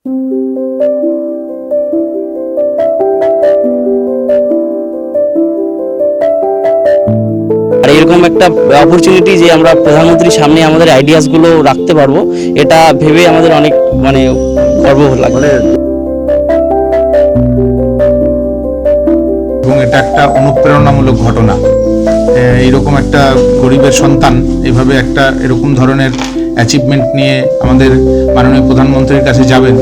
আর এরকম একটা অপরচুনিটি যে আমরা প্রধানমন্ত্রীর সামনে আমাদের আইডিয়াসগুলো রাখতে পারব, এটা ভেবে আমাদের অনেক মানে গর্ব লাগে এবং এটা একটা অনুপ্রেরণামূলক ঘটনা। এইরকম একটা গরিবের সন্তান, এভাবে একটা এরকম ধরনের অ্যাচিভমেন্ট নিয়ে আমাদের মাননীয় প্রধানমন্ত্রীর কাছে যাবেন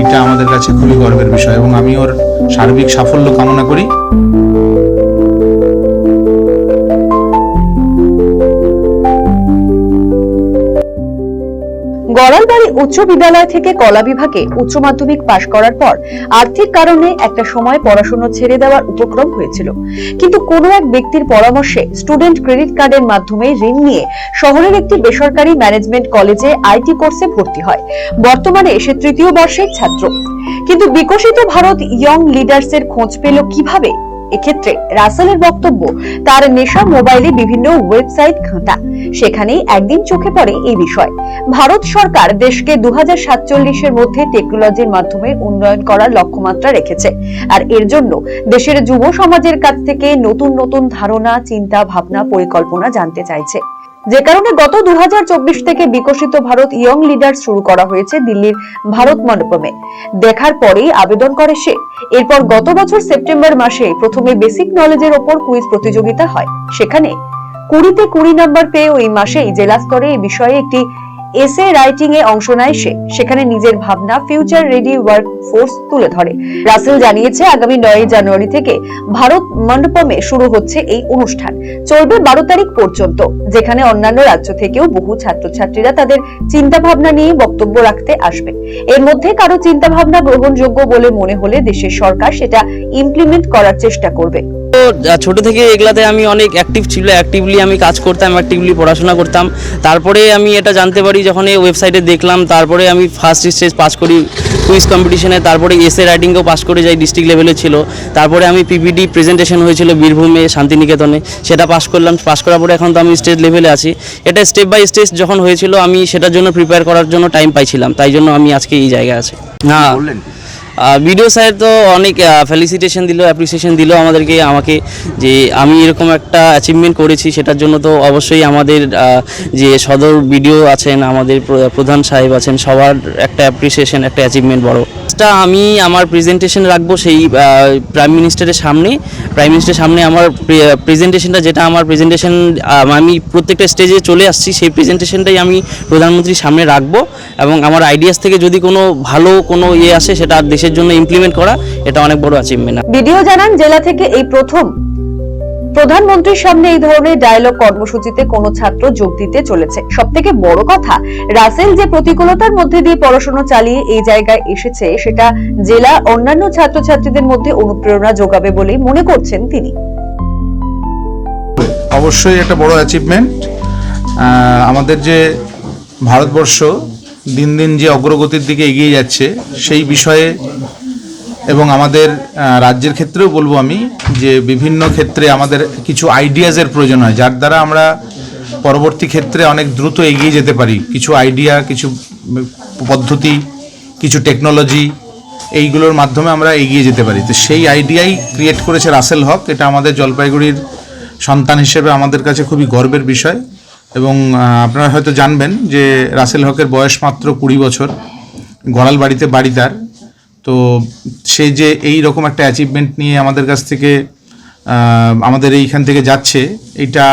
এটা আমাদের কাছে খুবই গর্বের বিষয় এবং আমি ওর সার্বিক সাফল্য কামনা করি। গড়ালবাড়ি উচ্চ বিদ্যালয় থেকে কলা বিভাগে উচ্চ মাধ্যমিক পাশ করার পর আর্থিক কারণে একটা সময় পড়াশোনা ছেড়ে দেওয়ার উপক্রম হয়েছিল। কিন্তু কোনো এক ব্যক্তির পরামর্শে স্টুডেন্ট ক্রেডিট কার্ডের মাধ্যমে ঋণ নিয়ে শহরের একটি বেসরকারি ম্যানেজমেন্ট কলেজে আইটি কোর্সে ভর্তি হয়। বর্তমানে সে তৃতীয় বর্ষের ছাত্র। কিন্তু বিকশিত ভারত ইয়ং লিডার্সের খোঁজ পেল কীভাবে? এক্ষেত্রে রাসেলের বক্তব্য, তার নেশা মোবাইলে বিভিন্ন ওয়েবসাইট ঘাঁটা। সেখানেই একদিন চোখে পড়ে এই বিষয়। ভারত সরকার দেশকে দু এর মধ্যে টেকনোলজির মাধ্যমে উন্নয়ন করার লক্ষ্যমাত্রা রেখেছে। আর এর জন্য দেশের যুব সমাজের কাছ থেকে নতুন নতুন ধারণা, চিন্তা, ভাবনা, পরিকল্পনা জানতে চাইছে। যে কারণে গত দু থেকে বিকশিত ভারত ইয়ং লিডার শুরু করা হয়েছে দিল্লির ভারত মণ্ডপমে। দেখার পরেই আবেদন করে সে। এরপর গত বছর সেপ্টেম্বর মাসে প্রথমে বেসিক নলেজের ওপর কুইজ প্রতিযোগিতা হয় সেখানে। কুড়িতে কুড়ি নাম্বার পেয়ে ওই মাসেই জেলা স্তরে এই বিষয়ে একটি এসে রাইটিং এ অংশ নেয় সে। সেখানে নিজের ভাবনা ফিউচার রেডি ওয়ার্ক ফোর্স তুলে ধরে। রাসেল জানিয়েছে, আগামী নয় জানুয়ারি থেকে ভারত মণ্ডপমে শুরু হচ্ছে এই অনুষ্ঠান। চলবে বারো তারিখ পর্যন্ত, যেখানে অন্যান্য রাজ্য থেকেও বহু ছাত্রছাত্রীরা তাদের চিন্তা ভাবনা নিয়ে বক্তব্য রাখতে আসবে। এর মধ্যে কারও চিন্তা ভাবনা গ্রহণযোগ্য বলে মনে হলে দেশের সরকার সেটা ইমপ্লিমেন্ট করার চেষ্টা করবে। ছোট থেকে এগুলাতে আমি অনেক অ্যাক্টিভ ছিল অ্যাক্টিভলি আমি কাজ করতাম অ্যাক্টিভলি পড়াশোনা করতাম। তারপরে আমি এটা জানতে পারি যখন এই ওয়েবসাইটে দেখলাম তারপরে আমি ফার্স্ট স্টেজ পাস করি কুইজ কম্পিটিশনে তারপরে এসএ রাইটিংও পাস করে যাই ডিস্ট্রিক্ট লেভেলে ছিল। তারপরে আমি পিপিডি প্রেজেন্টেশন হয়েছিল বীরভূমে শান্তিনিকেতনে সেটা পাস করলাম। পাস করার পরে এখন তো আমি স্টেজ লেভেলে আছি। এটা স্টেপ বাই স্টেজ যখন হয়েছিল আমি সেটার জন্য প্রিপেয়ার করার জন্য টাইম পাইছিলাম তাই জন্য আমি আজকে এই জায়গায় আছি। হ্যাঁ। ভিডিও স্যার তো অনেক ফেলিসিটেশন দিল অ্যাপ্রিসিয়েশন দিল আমাদেরকে, আমাকে যে আমি এরকম একটা অ্যাচিভমেন্ট করেছি, সেটার জন্য তো অবশ্যই আমাদের যে সদর বিডিও আছেন, আমাদের প্র- প্রধান সাহেব আছেন, সবার একটা অ্যাপ্রিসিয়েশন একটা অ্যাচিভমেন্ট বড়। টা আমি আমার প্রেজেন্টেশন রাখব সেই প্রাইম মিনিস্টারের সামনে। প্রাইম মিনিস্টারের সামনে আমার প্রেজেন্টেশনটা যেটা আমার প্রেজেন্টেশন আমি প্রত্যেকটা স্টেজে চলে আসছি, সেই প্রেজেন্টেশনটাই আমি প্রধানমন্ত্রীর সামনে রাখব এবং আমার আইডিয়াস থেকে যদি কোনো ভালো কোনো ইয়ে আসে, সেটা দেশের জন্য ইমপ্লিমেন্ট করা, এটা অনেক বড় অ্যাচিভমেন্ট ভিডিও জানান, জেলা থেকে এই প্রথম প্রধানমন্ত্রীর সামনে এই ধরনের ডায়ালগ কর্মসূচিতে কোনো ছাত্র যোগ দিতে চলেছে। সব থেকে বড় কথা, রাসেল যে প্রতিকূলতার মধ্যে দিয়ে পড়াশোনা চালিয়ে এই জায়গায় এসেছে, সেটা জেলা অন্যান্য ছাত্রছাত্রীদের মধ্যে অনুপ্রেরণা যোগাবে বলেই মনে করছেন তিনি। অবশ্যই একটা বড় অ্যাচিভমেন্ট আমাদের যে ভারতবর্ষ দিন দিন যে অগ্রগতির দিকে এগিয়ে যাচ্ছে, সেই বিষয়ে এবং আমাদের রাজ্যের ক্ষেত্রেও বলব আমি যে বিভিন্ন ক্ষেত্রে আমাদের কিছু আইডিয়াজের প্রয়োজন হয়, যার দ্বারা আমরা পরবর্তী ক্ষেত্রে অনেক দ্রুত এগিয়ে যেতে পারি। কিছু আইডিয়া কিছু পদ্ধতি, কিছু টেকনোলজি এইগুলোর মাধ্যমে আমরা এগিয়ে যেতে পারি। তো সেই আইডিয়াই ক্রিয়েট করেছে রাসেল হক এটা আমাদের জলপাইগুড়ির সন্তান হিসেবে আমাদের কাছে খুবই গর্বের বিষয়। এবং আপনারা হয়তো জানবেন যে রাসেল হকের বয়স মাত্র কুড়ি বছর গড়াল বাড়িতে বাড়ি তার। তো সে যে এই রকম একটা অ্যাচিভমেন্ট নিয়ে আমাদের কাছ থেকে আমাদের এইখান থেকে যাচ্ছে, এটা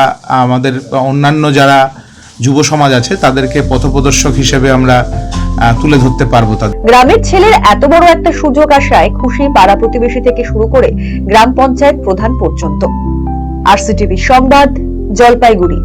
আমাদের অন্যান্য যারা যুব সমাজ আছে, তাদেরকে পথপ্রদর্শক হিসেবে আমরা তুলে ধরতে পারব তাদের। গ্রামের ছেলের এত বড় একটা সুযোগ আসায় খুশি পাড়া প্রতিবেশী থেকে শুরু করে গ্রাম পঞ্চায়েত প্রধান পর্যন্ত। আরসিটিভি সংবাদ, জলপাইগুড়ি।